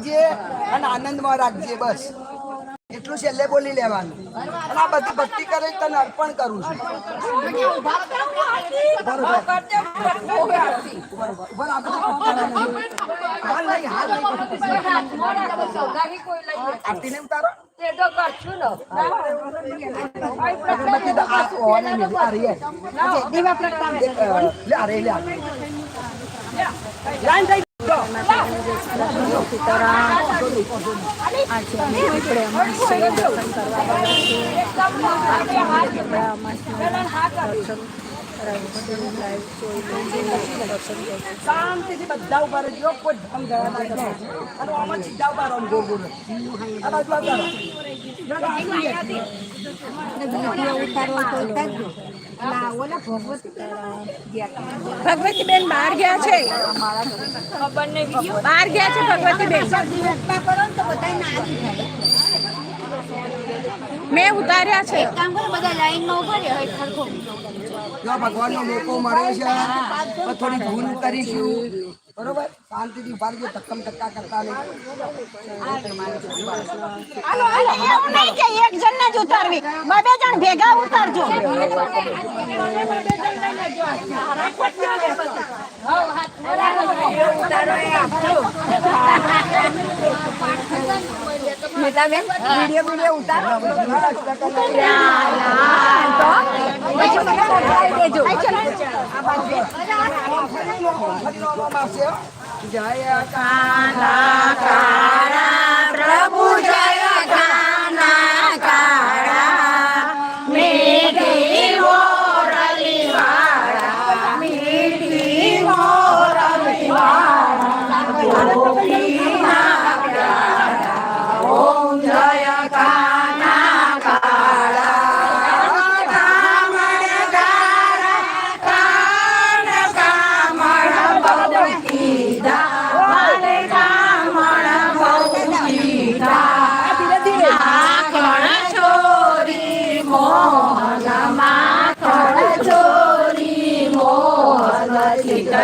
રાખજે અને આનંદમાં રાખજે બસ. એટલું છેલ્લે બોલી લેવાનું. અને આ બધી ભક્તિ કરે તને અર્પણ કરું છું. ઊભા રહો, આપણે હાલ નહીં, હાલ નહીં. આરતીને ઉતારો. તો આ ઓને મેલી, આ રહી આ. દીવા પ્રગટાવે લે આ લે શાંતિથી બધા ઊભા રહેજો કોઈ ઢંગ અને આમાં સીધા ઊભા રહો ગોળ ભગવતી બેન બહાર ગયા છે? બહાર ગયા છે ભગવતી બેન મેં ઉતાર્યા છે. કામ કરો બધા લાઈનમાં છે થોડી ભૂલ કરીશું. બરોબર? શાંતિથી ઊભા ધક્કમ ધક્કા કરતા નહીં. હાલો હાલો એવું નહીં કે એક જણ જ ઉતારવી. બે જણ ભેગા ઉતારજો. વીડિયો વીડિયો ઉતારો પછી મને મોકલાવી દેજો. જય પ્રભુ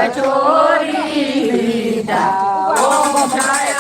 ચિત ચોરી લીધા. ઓમ જય